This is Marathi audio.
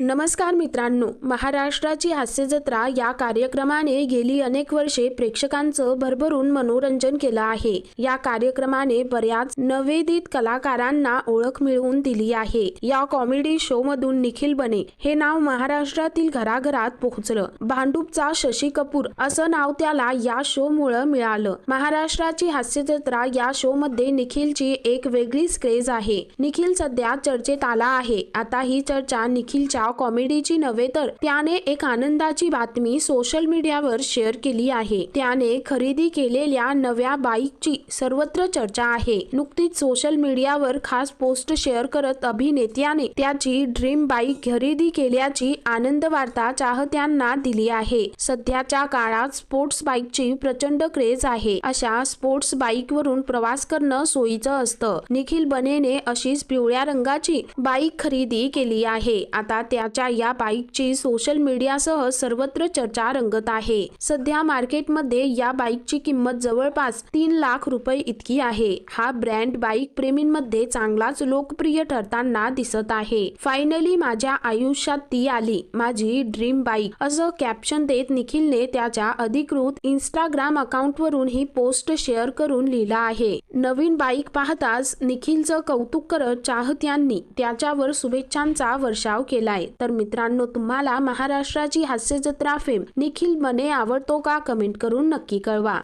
नमस्कार मित्रांनो महाराष्ट्राची हास्य जत्रा या कार्यक्रमाने गेली अनेक वर्षे प्रेक्षकांचं भरभरून मनोरंजन केलं आहे. या कार्यक्रमाने बऱ्याच नवेदित कलाकारांना ओळख मिळवून दिली आहे. या कॉमेडी शो मधून निखिल बने हे नाव महाराष्ट्रातील घराघरात पोहोचलं. भांडूपचा शशी कपूर असं नाव त्याला या शो मुळे मिळालं. महाराष्ट्राची हास्य जत्रा या शो मध्ये निखिलची एक वेगळीच क्रेज आहे. निखिल सध्या चर्चेत आला आहे. आता ही चर्चा निखिलच्या कॉमेडीची नव्हे तर त्याने एक आनंदाची बातमी सोशल मीडियावर शेअर केली आहे. त्याने खरेदी केलेल्या नव्या बाईकची सर्वत्र चर्चा आहे. नुकतीच सोशल मीडियावर खास पोस्ट शेअर करत अभिनेत्याने त्याची ड्रीम बाईक खरेदी केल्याची आनंद वार्ता चाहत्यांना दिली आहे. सध्याच्या काळात स्पोर्ट्स बाईकची प्रचंड क्रेज आहे. अशा स्पोर्ट्स बाईक वरून प्रवास करणं सोयीचं असतं. निखिल बनेने अशीच पिवळ्या रंगाची बाईक खरेदी केली आहे. आता त्याच्या या बाईकची सोशल मीडियासह सर्वत्र चर्चा रंगत आहे. सध्या मार्केटमध्ये या बाईकची किंमत जवळपास तीन लाख रुपये इतकी आहे. हा ब्रँड बाईक प्रेमींमध्ये चांगलाच लोकप्रिय ठरताना दिसत आहे. फायनली माझ्या आयुष्यात ती आली. माझी ड्रीम बाईक असं कॅप्शन देत निखिलने त्याच्या अधिकृत इंस्टाग्राम अकाउंट वरून ही पोस्ट शेअर करून लिहिला आहे. नवीन बाईक पाहताच निखिलचं कौतुक करत चाहत्यांनी त्याच्यावर शुभेच्छांचा वर्षाव केलाय. तर मित्रांनो तुम्हाला महाराष्ट्राची हास्य जत्रा फेम निखिल मने आवडतो का? कमेंट करून नक्की कळवा.